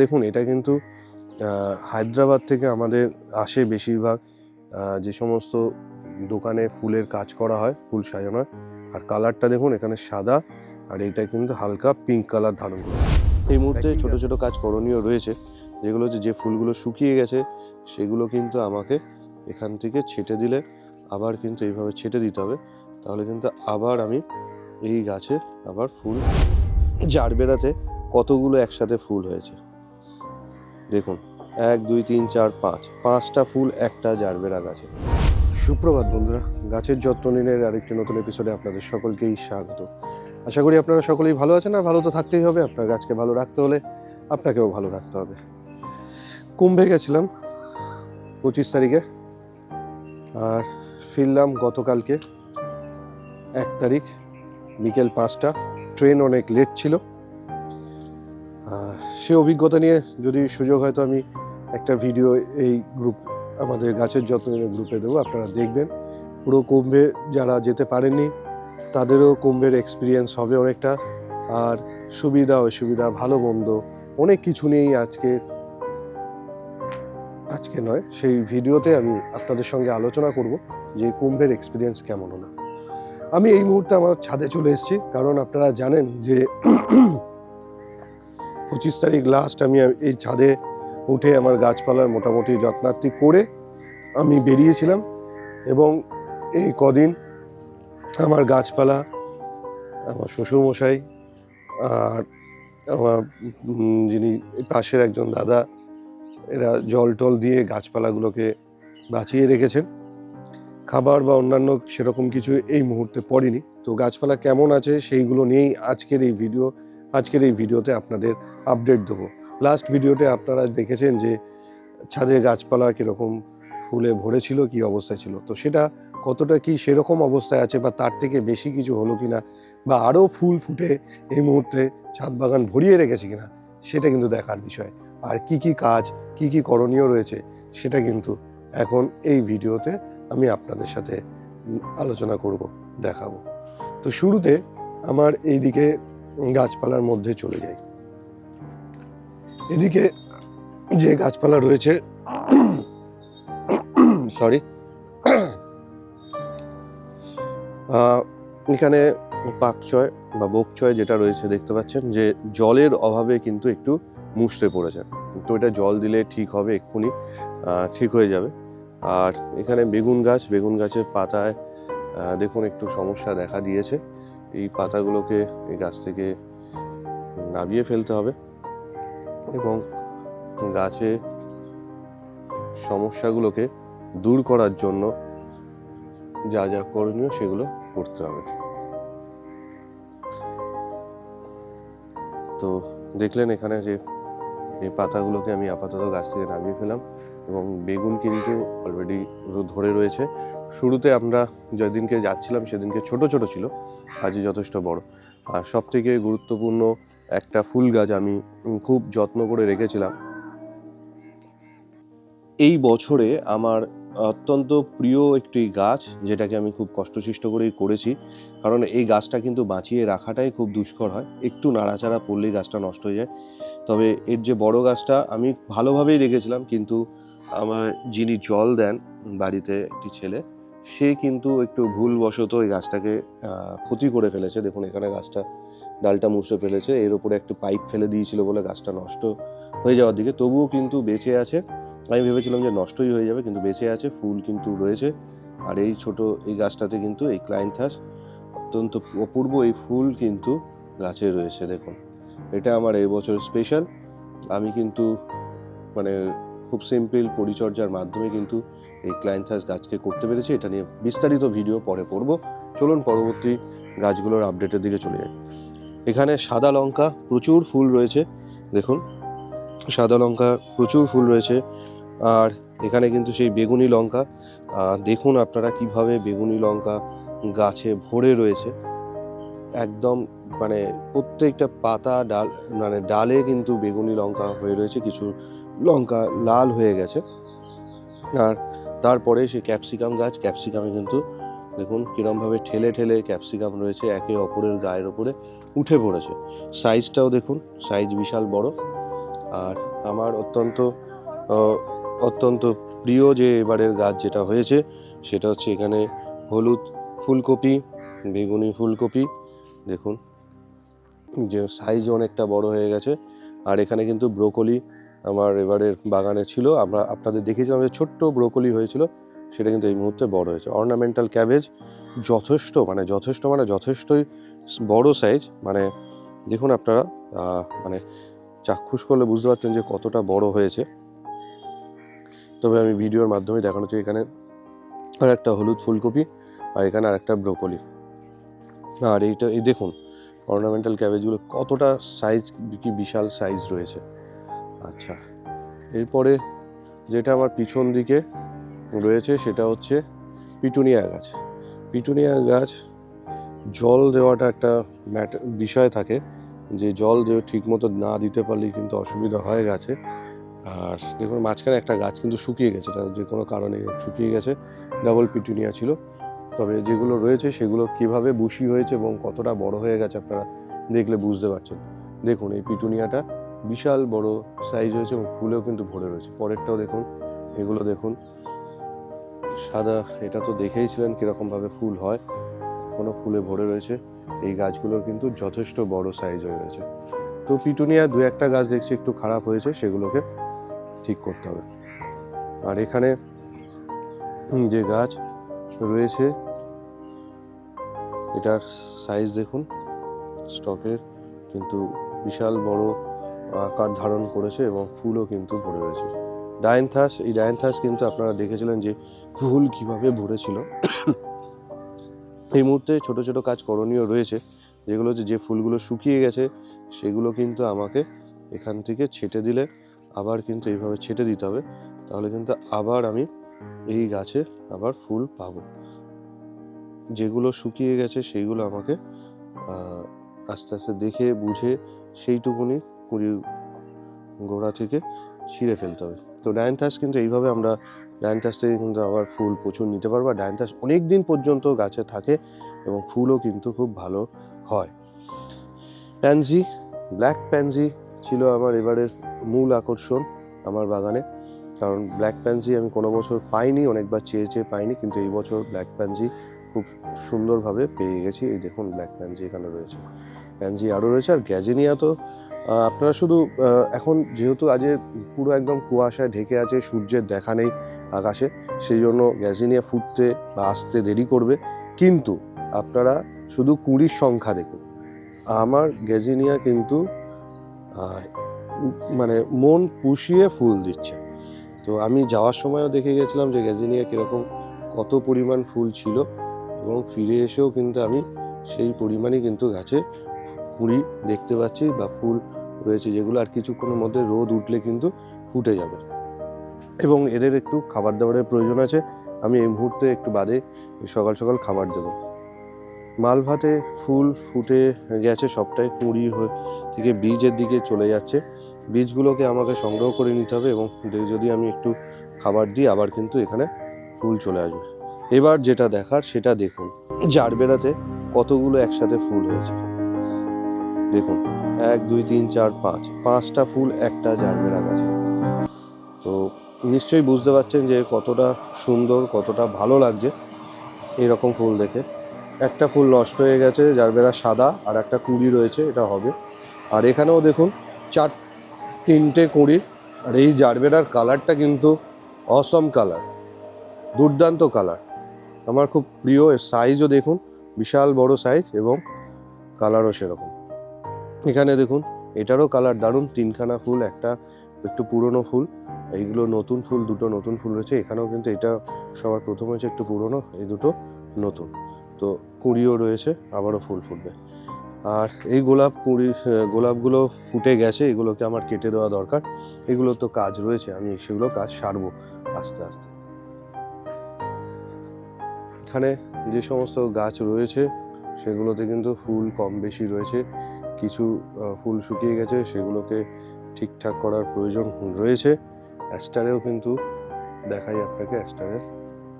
দেখুন এটা কিন্তু হায়দ্রাবাদ থেকে আমাদের আসে বেশিরভাগ যে সমস্ত দোকানে ফুলের কাজ করা হয় ফুল সাজানো হয় আর কালারটা দেখুন এখানে সাদা আর এটা কিন্তু হালকা পিঙ্ক কালার ধারণ করে। এই মুহূর্তে ছোট ছোট কাজ করণীয় রয়েছে যেগুলো হচ্ছে যে ফুলগুলো শুকিয়ে গেছে সেগুলো কিন্তু আমাকে এখান থেকে ছেটে দিলে আবার কিন্তু এইভাবে ছেটে দিতে হবে তাহলে কিন্তু আবার আমি এই গাছে আবার ফুল জারবেরাতে কতগুলো একসাথে ফুল হয়েছে। দেখুন, এক, দুই, তিন, চার, পাঁচ, পাঁচটা ফুল, একটা জারবেরা গাছে। সুপ্রভাত বন্ধুরা, গাছের যত্ন নিনের আরেকটি নতুন এপিসোডে আপনাদের সকলকেই স্বাগত। আশা করি আপনারা সকলেই ভালো আছেন আর ভালো তো থাকতেই হবে। আপনার গাছকে ভালো রাখতে হলে আপনাকেও ভালো থাকতে হবে। কুম্ভে গেছিলাম পঁচিশ তারিখে আর ফিরলাম গতকালকে এক তারিখ, বিকেল পাঁচটা। ট্রেন অনেক লেট ছিল। সে অভিজ্ঞতা নিয়ে যদি সুযোগ হয় তো আমি একটা ভিডিও এই গ্রুপ, আমাদের গাছের যত্ন গ্রুপে দেবো, আপনারা দেখবেন। পুরো কুম্ভে যারা যেতে পারেননি, তাদেরও কুম্ভের এক্সপিরিয়েন্স হবে অনেকটা। আর সুবিধা, অসুবিধা, ভালো, মন্দ, অনেক কিছু নিয়েই আজকে আজকে নয়, সেই ভিডিওতে আমি আপনাদের সঙ্গে আলোচনা করব যে কুম্ভের এক্সপিরিয়েন্স কেমন হলো। আমি এই মুহূর্তে আমার ছাদে চলে এসেছি, কারণ আপনারা জানেন যে পঁচিশ তারিখ লাস্ট আমি এই ছাদে উঠে আমার গাছপালার মোটামুটি যত্নার্থী করে আমি বেরিয়েছিলাম এবং এই কদিন আমার গাছপালা, আমার শ্বশুরমশাই আর আমার যিনি পাশের একজন দাদা, এরা জল টল দিয়ে গাছপালাগুলোকে বাঁচিয়ে রেখেছেন। খাবার বা অন্যান্য সেরকম কিছু এই মুহূর্তে পড়েনি। তো গাছপালা কেমন আছে সেইগুলো নিয়েই আজকের এই ভিডিও আজকের এই ভিডিওতে আপনাদের আপডেট দেবো। লাস্ট ভিডিওতে আপনারা দেখেছেন যে ছাদে গাছপালা কীরকম ফুলে ভরেছিল, কি অবস্থায় ছিল। তো সেটা কতটা কি সেরকম অবস্থায় আছে বা তার থেকে বেশি কিছু হলো কিনা বা আরও ফুল ফুটে এই মুহূর্তে ছাদ বাগান ভরিয়ে রেখেছে কিনা, সেটা কিন্তু দেখার বিষয়। আর কি কি কাজ, কি কি করণীয় রয়েছে, সেটা কিন্তু এখন এই ভিডিওতে আমি আপনাদের সাথে আলোচনা করব, দেখাবো। তো শুরুতে আমার এইদিকে গাছপালার মধ্যে চলে যাই। এদিকে যে গাছপালা রয়েছে সরি এখানে পাকচয় বা বকচয় যেটা রয়েছে দেখতে পাচ্ছেন, যে জলের অভাবে কিন্তু একটু মুষড়ে পড়েছে। তো এটা জল দিলে ঠিক হবে এক্ষুনি ঠিক হয়ে যাবে। আর এখানে বেগুন গাছ, বেগুন গাছের পাতায় দেখুন একটু সমস্যা দেখা দিয়েছে। এই পাতাগুলোকে এই গাছ থেকে নাবিয়ে ফেলতে হবে এবং গাছে সমস্যাগুলোকে দূর করার জন্য যা যা করণীয় সেগুলো করতে হবে। তো দেখলেন এখানে যে এই পাতাগুলোকে আমি আপাতত গাছ থেকে নামিয়ে ফেলাম এবং বেগুন কিন্তু অলরেডি ধরে রয়েছে। শুরুতে আমরা যেদিনকে যাচ্ছিলাম সেদিনকে ছোট ছোট ছিল। আজই যথেষ্ট বড়। আর সব থেকে গুরুত্বপূর্ণ একটা ফুল গাছ আমি খুব যত্ন করে রেখেছিলাম। এই বছরে আমার অত্যন্ত প্রিয় একটি গাছ যেটাকে আমি খুব কষ্টসিষ্ট করেই করেছি, কারণ এই গাছটা কিন্তু বাঁচিয়ে রাখাটাই খুব দুষ্কর হয়। একটু নাড়াচাড়া পড়লেই গাছটা নষ্ট হয়ে যায়। তবে এর যে বড় গাছটা আমি ভালোভাবেই রেখেছিলাম, কিন্তু আমার যিনি জল দেন বাড়িতে একটি ছেলে, সে কিন্তু একটু ভুলবশত এই গাছটাকে ক্ষতি করে ফেলেছে। দেখুন, এখানে গাছটা ডালটা মুছে ফেলেছে। এর উপরে একটু পাইপ ফেলে দিয়েছিল বলে গাছটা নষ্ট হয়ে যাওয়ার দিকে। তবুও কিন্তু বেঁচে আছে। আমি ভেবেছিলাম যে নষ্টই হয়ে যাবে, কিন্তু বেঁচে আছে, ফুল কিন্তু রয়েছে। আর এই ছোট এই গাছটাতে কিন্তু এই ক্লাইন্থাস, অত্যন্ত অপূর্ব এই ফুল কিন্তু গাছে রয়েছে। দেখুন, এটা আমার এই বছর স্পেশাল আমি কিন্তু মানে খুব সিম্পল পরিচর্যার মাধ্যমে কিন্তু এই ক্লাইন্থাস গাছকে করতে পেরেছি। এটা নিয়ে বিস্তারিত ভিডিও পরে করব। চলুন পরবর্তী গাছগুলোর আপডেটের দিকে চলে যাই। এখানে সাদা লঙ্কা প্রচুর ফুল রয়েছে, দেখুন। সাদা লঙ্কা প্রচুর ফুল রয়েছে। আর এখানে কিন্তু সেই বেগুনি লঙ্কা দেখুন আপনারা কীভাবে বেগুনি লঙ্কা গাছে ভরে রয়েছে। একদম মানে প্রত্যেকটা পাতা ডাল মানে ডালে কিন্তু বেগুনি লঙ্কা হয়ে রয়েছে। কিছু লঙ্কা লাল হয়ে গেছে। আর তারপরে সে ক্যাপসিকাম গাছ, ক্যাপসিকামে কিন্তু দেখুন কিরমভাবে ঠেলে ঠেলে ক্যাপসিকাম রয়েছে, একে অপরের গায়ের ওপরে উঠে পড়েছে। সাইজটাও দেখুন, সাইজ বিশাল বড়। আর আমার অত্যন্ত অত্যন্ত প্রিয় যে এবারের গাছ যেটা হয়েছে, সেটা হচ্ছে এখানে হলুদ ফুলকপি, বেগুনি ফুলকপি। দেখুন, যে সাইজ অনেকটা বড় হয়ে গেছে। আর এখানে কিন্তু ব্রোকলি আমার এবারের বাগানে ছিল। আমরা আপনাদের দেখেছিলাম যে ছোট্ট ব্রোকলি হয়েছিল, সেটা কিন্তু এই মুহূর্তে বড় হয়েছে। অর্নামেন্টাল ক্যাবেজ যথেষ্ট মানে যথেষ্ট মানে যথেষ্টই বড় সাইজ মানে দেখুন আপনারা মানে চাক্ষুষ করলে বুঝতে পারছেন যে কতটা বড় হয়েছে। তবে আমি ভিডিওর মাধ্যমে দেখানো হচ্ছে এখানে আর একটা হলুদ ফুলকপি আর এখানে আর একটা ব্রোকলি। আর এইটা, এই দেখুন, অর্নামেন্টাল ক্যাবেজগুলো কতটা সাইজ কি বিশাল সাইজ রয়েছে। আচ্ছা। এরপরে যেটা আমার পিছন দিকে রয়েছে সেটা হচ্ছে পিটুনিয়া গাছ। পিটুনিয়া গাছ জল দেওয়াটা একটা ম্যাটার বিষয় থাকে যে জল দিয়ে ঠিক মতো না দিতে পারলেই কিন্তু অসুবিধা হয় গাছে। আর দেখুন মাঝখানে একটা গাছ কিন্তু শুকিয়ে গেছে তার যে কোনো কারণে শুকিয়ে গেছে, ডাবল পিটুনিয়া ছিল। তবে যেগুলো রয়েছে সেগুলো কীভাবে বুশি হয়েছে এবং কতটা বড় হয়ে গেছে আপনারা দেখলে বুঝতে পারছেন। দেখুন এই পিটুনিয়াটা বিশাল বড় সাইজ হয়েছে এবং ফুলেও কিন্তু ভরে রয়েছে। পরেরটাও দেখুন, এগুলো দেখুন। সাদা, এটা তো দেখেইছিলেন কীরকমভাবে ফুল হয়। এখনও ফুলে ভরে রয়েছে। এই গাছগুলোর কিন্তু যথেষ্ট বড় সাইজ হয়ে রয়েছে। তো পিটুনিয়া, দু একটা গাছ দেখছি একটু খারাপ হয়েছে, সেগুলোকে ঠিক করতে হবে। আর এখানে যে গাছ রয়েছে, এটার সাইজ দেখুন। স্টকের কিন্তু বিশাল বড় আকার ধারণ করেছে এবং ফুলও কিন্তু ভরে রয়েছে। ডায়ান্থাস, এই ডায়ান্থাস কিন্তু আপনারা দেখেছিলেন যে ফুল কীভাবে ভরেছিল। এই মুহূর্তে ছোট ছোট কাজ করণীয় রয়েছে, যেগুলো হচ্ছে যে ফুলগুলো শুকিয়ে গেছে, সেগুলো কিন্তু আমাকে এখান থেকে ছেটে দিলে, আবার কিন্তু এইভাবে ছেটে দিতে হবে। তাহলে কিন্তু আবার আমি এই গাছে আবার ফুল পাব। যেগুলো শুকিয়ে গেছে সেইগুলো আমাকে আস্তে আস্তে দেখে, বুঝে, সেইটুকুনি কুড়ি গোড়া থেকে ছিঁড়ে ফেলতে হবে। তো ডায়ান্থাস কিন্তু এইভাবে আমরা ডায়ান্থাস থেকে কিন্তু আবার ফুল প্রচুর নিতে পারব। ডায়ান্থাস অনেক দিন পর্যন্ত গাছে থাকে এবং ফুলও কিন্তু খুব ভালো হয়। প্যানজি, ব্ল্যাক প্যানজি ছিল আমার এবারের মূল আকর্ষণ আমার বাগানে। কারণ ব্ল্যাক প্যানজি আমি কোনো বছর পাইনি, অনেকবার চেয়ে চেয়ে পাইনি, কিন্তু এই বছর ব্ল্যাক প্যানজি খুব সুন্দরভাবে পেয়ে গেছি। এই দেখুন ব্ল্যাক প্যানজি এখানে রয়েছে। প্যানজি আরও রয়েছে, আর গ্যাজেনিয়া তো আপনারা শুধু এখন যেহেতু আজকে পুরো একদম কুয়াশায় ঢেকে আছে, সূর্যের দেখা নেই আকাশে, সেই জন্য গ্যাজেনিয়া ফুটতে বা আসতে দেরি করবে। কিন্তু আপনারা শুধু কুড়ির সংখ্যা দেখুন। আমার গ্যাজিনিয়া কিন্তু মানে মন পুষিয়ে ফুল দিচ্ছে। তো আমি যাওয়ার সময়ও দেখে গেছিলাম যে গ্যাজিনিয়া কীরকম কত পরিমাণ ফুল ছিল এবং ফিরে এসেও কিন্তু আমি সেই পরিমাণই কিন্তু গাছে কুড়ি দেখতে পাচ্ছি বা ফুল রয়েছে, যেগুলো আর কিছুক্ষণের মধ্যে রোদ উঠলে কিন্তু ফুটে যাবে। এবং এদের একটু খাবার দাবারের প্রয়োজন আছে। আমি এই মুহূর্তে একটু বাদে সকাল সকাল খাবার দেবো। মালভাতে ফুল ফুটে গেছে, সবটাই কুঁড়ি হয়ে থেকে বীজের দিকে চলে যাচ্ছে। বীজগুলোকে আমাকে সংগ্রহ করে নিতে হবে এবং যদি আমি একটু খাবার দিই, আবার কিন্তু এখানে ফুল চলে আসবে। এবার যেটা দেখার সেটা দেখুন। জারবেরাতে কতগুলো একসাথে ফুল হয়েছে। দেখুন। এক, দুই, তিন, চার, পাঁচ। পাঁচটা ফুল, একটা জারবেরা গাছে তো নিশ্চয়ই বুঝতে পারছেন যে কতটা সুন্দর, কতটা ভালো লাগছে এরকম ফুল দেখে। একটা ফুল নষ্ট হয়ে গেছে যার বেলা সাদা, আর একটা কুড়ি রয়েছে, এটা হবে। আর এখানেও দেখুন, চার, তিনটে কুড়ি। আর এই জারবেরার কালারটা কিন্তু অসম কালার, দুর্দান্ত কালার। আমার খুব প্রিয় সাইজও দেখুন, বিশাল বড় সাইজ এবং কালারও সেরকম। এখানে দেখুন, এটারও কালার দারুণ। তিনখানা ফুল, একটা একটু পুরনো ফুল। এইগুলো নতুন ফুল, দুটো নতুন ফুল রয়েছে। এখানেও কিন্তু এটা সবার প্রথম হয়েছে একটু পুরনো, এই দুটো নতুন। তো কুঁড়িও রয়েছে, আবারও ফুল ফুটবে। আর এই গোলাপ কুঁড়ি গোলাপগুলো ফুটে গেছে, এগুলোকে আমার কেটে দেওয়া দরকার। এগুলো তো কাজ রয়েছে, আমি সেগুলো কাজ সারবো আস্তে আস্তে। এখানে যে সমস্ত গাছ রয়েছে, সেগুলোতে কিন্তু ফুল কম বেশি রয়েছে। কিছু ফুল শুকিয়ে গেছে, সেগুলোকে ঠিকঠাক করার প্রয়োজন রয়েছে। অ্যাস্টারেও কিন্তু দেখাই আপনাকে, অ্যাস্টারের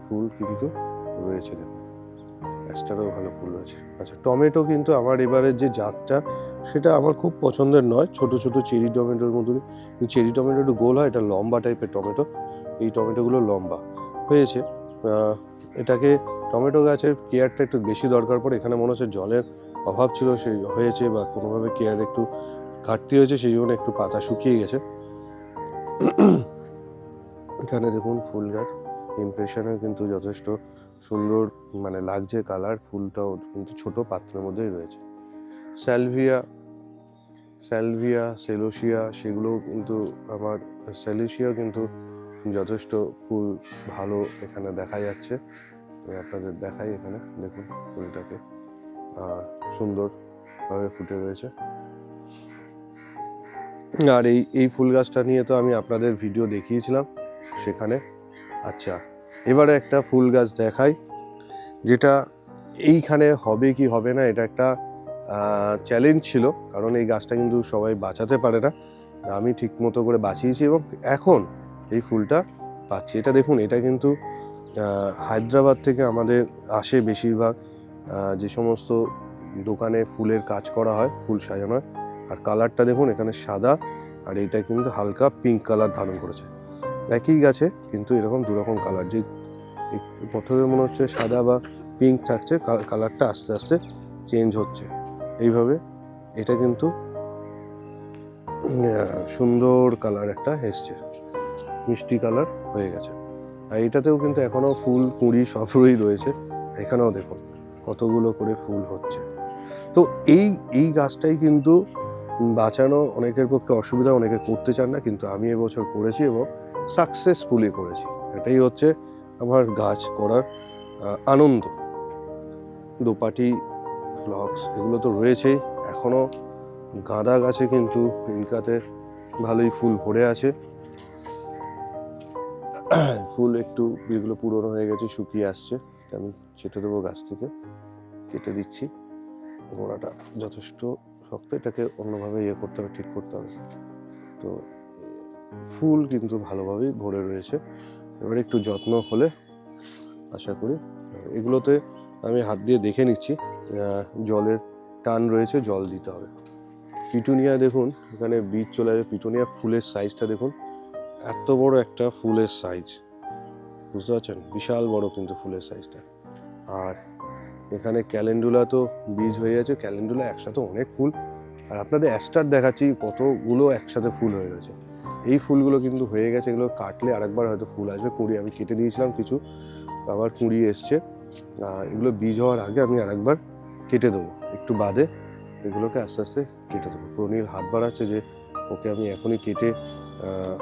ফুল কিন্তু রয়েছে অ্যাস্টারও ভালো ফুল রয়েছে। আচ্ছা টমেটো কিন্তু আমার এবারের যে জাতটা, সেটা আমার খুব পছন্দের নয়। ছোট ছোট চেরি টমেটোর মতনই। কিন্তু চেরি টমেটো একটু গোল হয়, এটা লম্বা টাইপের টমেটো। এই টমেটোগুলো লম্বা হয়েছে। এটাকে টমেটো গাছের কেয়ারটা একটু বেশি দরকার পড়ে। এখানে মনে হচ্ছে জলের অভাব ছিল, সেই হয়েছে বা কোনোভাবে কেয়ার একটু ঘাটতি হয়েছে, সেই জন্য একটু পাতা শুকিয়ে গেছে। এখানে দেখুন ফুল গাছ। ইমপ্রেশনে কিন্তু যথেষ্ট সুন্দর মানে লাগছে কালার ফুলটাও কিন্তু ছোট, পাত্রের মধ্যেই রয়েছে। স্যালভিয়া স্যালভিয়া সেলোসিয়া সেগুলো কিন্তু আমার সেলোসিয়া কিন্তু যথেষ্ট ফুল ভালো এখানে দেখা যাচ্ছে। আপনাদের দেখাই এখানে, দেখুন ফুলটাকে। সুন্দরভাবে ফুটে রয়েছে। আর এই এই ফুল গাছটা নিয়ে তো আমি আপনাদের ভিডিও দেখিয়েছিলাম সেখানে। আচ্ছা এবারে একটা ফুল গাছ দেখাই, যেটা এইখানে হবে কি হবে না, এটা একটা চ্যালেঞ্জ ছিল, কারণ এই গাছটা কিন্তু সবাই বাঁচাতে পারে না। আমি ঠিক মতো করে বাঁচিয়েছি এবং এখন এই ফুলটা পাচ্ছি। এটা দেখুন, এটা কিন্তু হায়দ্রাবাদ থেকে আমাদের আসে বেশিরভাগ যে সমস্ত দোকানে ফুলের কাজ করা হয়, ফুল সাজানো হয়, আর কালারটা দেখুন, এখানে সাদা, আর এইটা কিন্তু হালকা পিঙ্ক কালার ধারণ করেছে। একই গাছে কিন্তু এরকম দুরকম কালার যে প্রথমে মনে হচ্ছে সাদা বা পিঙ্ক থাকছে কালারটা আস্তে আস্তে চেঞ্জ হচ্ছে। এইভাবে এটা কিন্তু সুন্দর কালার একটা এসছে। মিষ্টি কালার হয়ে গেছে। আর এটাতেও কিন্তু এখনও ফুল কুঁড়ি সবই রয়েছে। এখানেও দেখুন কতগুলো করে ফুল হচ্ছে। তো এই এই গাছটাই কিন্তু বাঁচানো অনেকের পক্ষে অসুবিধা, অনেকে করতে চান না, কিন্তু আমি এবছর করেছি এবং সাকসেসফুলি করেছি। এটাই হচ্ছে আমার গাছ করার আনন্দ। দোপাটি, ফ্লক্স এগুলো তো রয়েছেই এখনও গাঁদা গাছে কিন্তু ইনকাতে ভালোই ফুল ভরে আছে। ফুল একটু যেগুলো পুরনো হয়ে গেছে, শুকিয়ে আসছে। তা আমি ছেটে দেবো গাছ থেকে, কেটে দিচ্ছি। গোড়াটা যথেষ্ট শক্ত, এটাকে অন্যভাবে ইয়ে করতে হবে, ঠিক করতে হবে। তো, ফুল কিন্তু ভালোভাবেই ভরে রয়েছে। এবারে একটু যত্ন হলে আশা করি, এগুলোতে আমি হাত দিয়ে দেখে নিচ্ছি জলের টান রয়েছে, জল দিতে হবে। পিটুনিয়া দেখুন, এখানে বীজ চলে যাবে পিটুনিয়া ফুলের সাইজটা দেখুন। এত বড় একটা ফুলের সাইজ বুঝতে পারছেন? বিশাল বড় কিন্তু ফুলের সাইজটা আর এখানে ক্যালেন্ডুলা তো বীজ হয়ে গেছে ক্যালেন্ডুলা একসাথে অনেক ফুল। আর আপনাদের অ্যাস্টার দেখাচ্ছি, কতগুলো একসাথে ফুল হয়ে গেছে। এই ফুলগুলো কিন্তু হয়ে গেছে, এগুলো কাটলে আরেকবার হয়তো ফুল আসবে। কুঁড়ি, আমি কেটে দিয়েছিলাম কিছু, আবার কুঁড়ি এসছে। এগুলো বীজ হওয়ার আগে আমি আরেকবার কেটে দেবো। একটু বাদে এগুলোকে আস্তে আস্তে কেটে দেবো। প্রণীর হাত বাড়াচ্ছে যে, ওকে আমি এখনই কেটে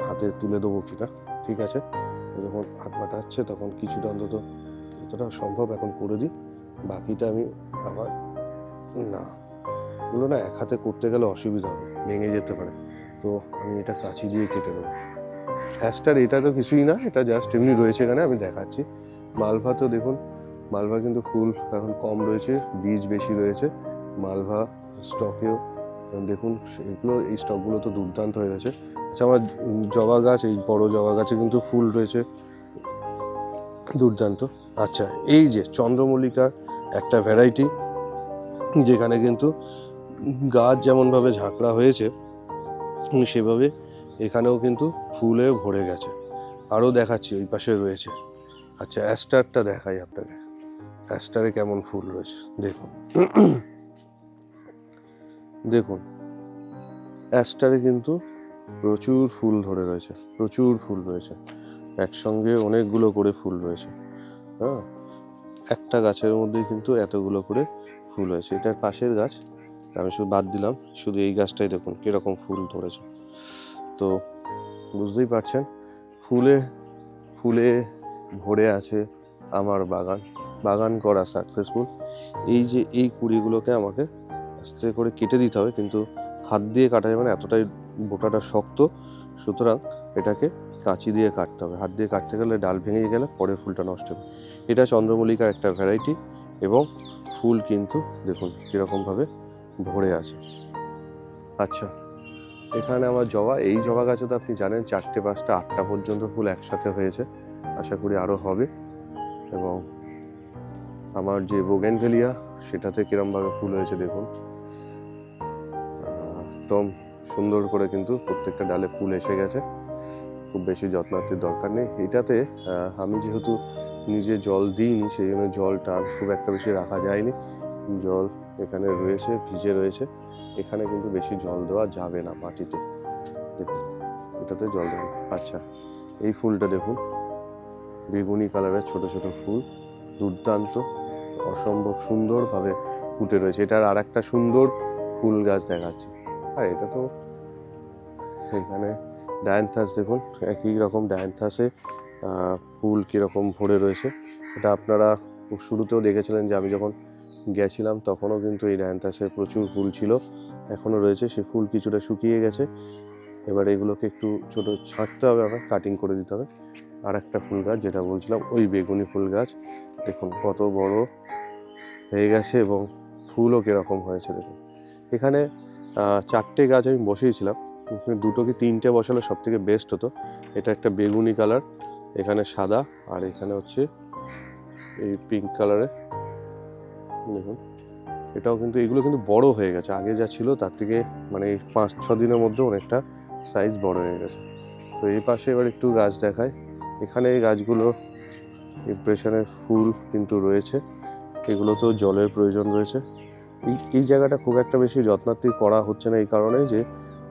হাতে তুলে দেবো কিনা, ঠিক আছে? যখন হাত বাটাচ্ছে তখন কিছুটা অন্তত যতটা সম্ভব এখন করে দিই। বাকিটা আমি আবার না, এগুলো না এক হাতে করতে গেলে অসুবিধা হবে, ভেঙে যেতে পারে। তো আমি এটা কাঁচি দিয়ে কেটে নেব। অ্যাস্টার এটা তো কিছুই না, এটা জাস্ট এমনি রয়েছে এখানে, আমি দেখাচ্ছি। মালভা তো দেখুন, মালভা কিন্তু ফুল এখন কম রয়েছে, বীজ বেশি রয়েছে। মালভা স্টকেও দেখুন, এগুলো এই স্টকগুলো তো দুর্দান্ত হয়ে গেছে। আচ্ছা আমার জবা গাছ, এই বড় জবা গাছে কিন্তু ফুল রয়েছে। দুর্দান্ত। আচ্ছা এই যে চন্দ্রমল্লিকার একটা ভ্যারাইটি যেখানে কিন্তু গাছ যেমনভাবে ঝাঁকড়া হয়েছে সেভাবে এখানেও কিন্তু ফুলে ভরে গেছে। আরও দেখাচ্ছি, ওই পাশে রয়েছে। আচ্ছা অ্যাস্টারটা দেখাই আপনাকে। অ্যাস্টারে কেমন ফুল রয়েছে, দেখুন। দেখুন, অ্যাস্টারে কিন্তু প্রচুর ফুল ধরে রয়েছে, প্রচুর ফুল রয়েছে। একসঙ্গে অনেকগুলো করে ফুল রয়েছে হ্যাঁ? একটা গাছের মধ্যেই কিন্তু এতগুলো করে ফুল হয়েছে। এটার পাশের গাছ, আমি শুধু বাদ দিলাম, শুধু এই গাছটাই দেখুন, কীরকম ফুল ধরেছে। তো বুঝতেই পারছেন, ফুলে ফুলে ভরে আছে আমার বাগান বাগান করা সাকসেসফুল এই যে এই কুড়িগুলোকে আমাকে আস্তে করে কেটে দিতে হবে, কিন্তু হাত দিয়ে কাটা যাবে না, এতটাই বোটাটা শক্ত, সুতরাং এটাকে কাঁচি দিয়ে কাটতে হবে। হাত দিয়ে কাটতে গেলে ডাল ভেঙে গেলে পরের ফুলটা নষ্ট হবে। এটা চন্দ্রমল্লিকার একটা ভ্যারাইটি এবং ফুল কিন্তু দেখুন কীরকমভাবে ভরে আছে। আচ্ছা এখানে আমার জবা। এই জবা গাছে তো আপনি জানেন চারটে, পাঁচটা, আটটা পর্যন্ত ফুল একসাথে হয়েছে। আশা করি আরও হবে। এবং আমার যে বোগেনভেলিয়া, সেটাতে কিরমভাবে ফুল হয়েছে দেখুন। একদম সুন্দর করে কিন্তু প্রত্যেকটা ডালে ফুল এসে গেছে। খুব বেশি যত্নার্থীর দরকার নেই। এটাতে আমি যেহেতু নিজে জল দিইনি, সেই জন্য জলটা আর খুব একটা বেশি রাখা যায়নি। জল এখানে রয়েছে, ভিজে রয়েছে। এখানে কিন্তু বেশি জল দেওয়া যাবে না মাটিতে। এটাতে জল দেবেন আচ্ছা এই ফুলটা দেখুন। বেগুনি কালারের ছোট ছোট ফুল, দুর্দান্ত, অসম্ভব সুন্দরভাবে ফুটে রয়েছে। এটার আর একটা সুন্দর ফুল গাছ দেখাচ্ছে। আর এটা তো এখানে ডায়ান্থাস দেখুন, একই রকম ডায়ান্থাসে ফুল কীরকম ভরে রয়েছে। এটা আপনারা শুরুতেও দেখেছিলেন যে আমি যখন গেছিলাম তখনও কিন্তু এই ডায়ান্থাসে প্রচুর ফুল ছিল, এখনও রয়েছে। সে ফুল কিছুটা শুকিয়ে গেছে। এবার এগুলোকে একটু ছোট ছাঁটতে হবে আবার কাটিং করে দিতে হবে। আর একটা ফুল গাছ, যেটা বলছিলাম, ওই বেগুনি ফুল গাছ। দেখুন কত বড় হয়ে গেছে এবং ফুলও কীরকম হয়েছে, দেখুন। এখানে চারটে গাছ আমি বসিয়েছিলাম। দুটো কি তিনটে বসালে সব থেকে বেস্ট হতো? এটা একটা বেগুনি কালার এখানে সাদা আর এখানে হচ্ছে এই পিঙ্ক কালারের দেখুন, এটাও কিন্তু, এগুলো কিন্তু বড় হয়ে গেছে। আগে যা ছিল তার থেকে মানে পাঁচ, ছ দিনের মধ্যে অনেকটা সাইজ বড় হয়ে গেছে। তো এই পাশে এবার একটু গাছ দেখায় এখানে এই গাছগুলো ইমপ্রেশনের ফুল কিন্তু রয়েছে। এগুলোতেও জলের প্রয়োজন রয়েছে। এই এই জায়গাটা খুব একটা বেশি যত্নার্থী করা হচ্ছে না এই কারণে যে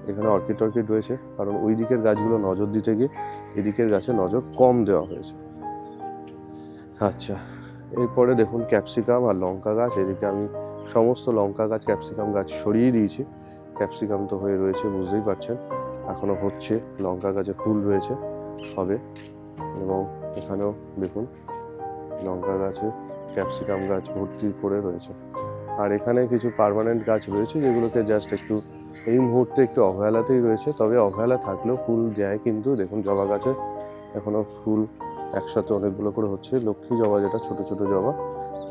এখানে অর্কিড টর্কিড রয়েছে। কারণ ওই দিকের গাছগুলো নজর দিতে গিয়ে এদিকের গাছে নজর কম দেওয়া হয়েছে। আচ্ছা এরপরে দেখুন ক্যাপসিকাম আর লঙ্কা গাছ। এদিকে আমি সমস্ত লঙ্কা গাছ, ক্যাপসিকাম গাছ সরিয়ে দিয়েছি। ক্যাপসিকাম তো হয়ে রয়েছে, বুঝতেই পারছেন। এখনও হচ্ছে, লঙ্কা গাছে ফুল রয়েছে, হবে। এবং এখানেও দেখুন লঙ্কা গাছে ক্যাপসিকাম গাছ ভর্তি করে রয়েছে। আর এখানে কিছু পার্মানেন্ট গাছ রয়েছে যেগুলোকে জাস্ট একটু এই মুহূর্তে একটু অবহেলাতেই রয়েছে। তবে অবহেলা থাকলেও ফুল দেয় কিন্তু, দেখুন জবা গাছে এখনও ফুল একসাথে অনেকগুলো করে হচ্ছে। লক্ষ্মী জবা যেটা, ছোট ছোট জবা,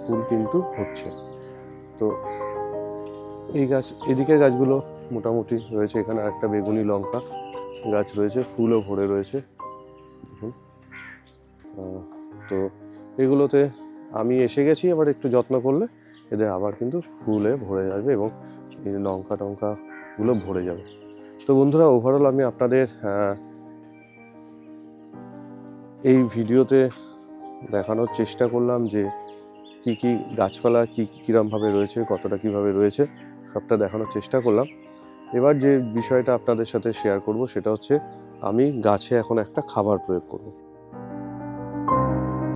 ফুল কিন্তু হচ্ছে। তো এই গাছ এদিকে গাছগুলো মোটামুটি রয়েছে। এখানে একটা বেগুনি লঙ্কা গাছ রয়েছে, ফুলও ভরে রয়েছে। তো এগুলোতে আমি এসে গেছি আবার একটু যত্ন করলে এদের আবার কিন্তু ফুলে ভরে যাবে এবং এই লঙ্কা টঙ্কাগুলো ভরে যাবে। তো বন্ধুরা ওভারঅল আমি আপনাদের এই ভিডিওতে দেখানোর চেষ্টা করলাম যে কি কি গাছপালা কি কীরমভাবে রয়েছে, কতটা কীভাবে রয়েছে, সবটা দেখানোর চেষ্টা করলাম। এবার যে বিষয়টা আপনাদের সাথে শেয়ার করব, সেটা হচ্ছে আমি গাছে এখন একটা খাবার প্রয়োগ করব।